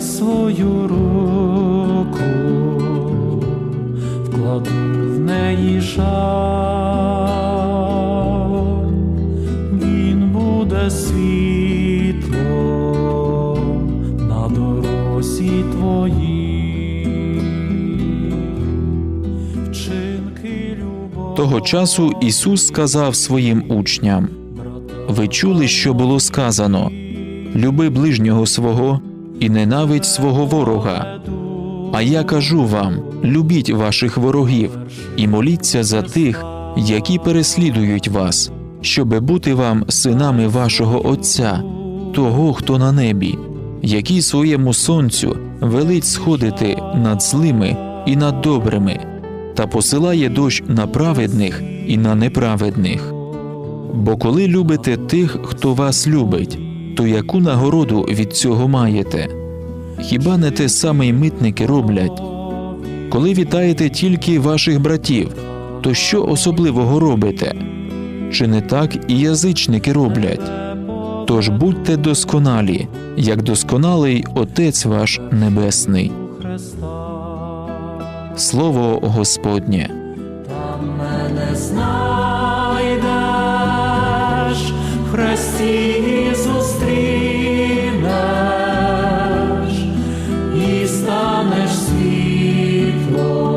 свою руку, вкладу в неї жаль, він буде світлом на дорозі твоїй, вчинки любові. Того часу Ісус сказав своїм учням: Ви чули, що було сказано: Люби ближнього свого і ненавидь свого ворога. А я кажу вам: любіть ваших ворогів і моліться за тих, які переслідують вас, щоби бути вам синами вашого Отця, того, хто на небі, який своєму сонцю велить сходити над злими і над добрими, та посилає дощ на праведних і на неправедних. Бо коли любите тих, хто вас любить, то яку нагороду від цього маєте? Хіба не те саме й митники роблять? Коли вітаєте тільки ваших братів, то що особливого робите? Чи не так і язичники роблять? Тож будьте досконалі, як досконалий Отець ваш Небесний. Слово Господнє. Там мене знайдеш станеш світлом.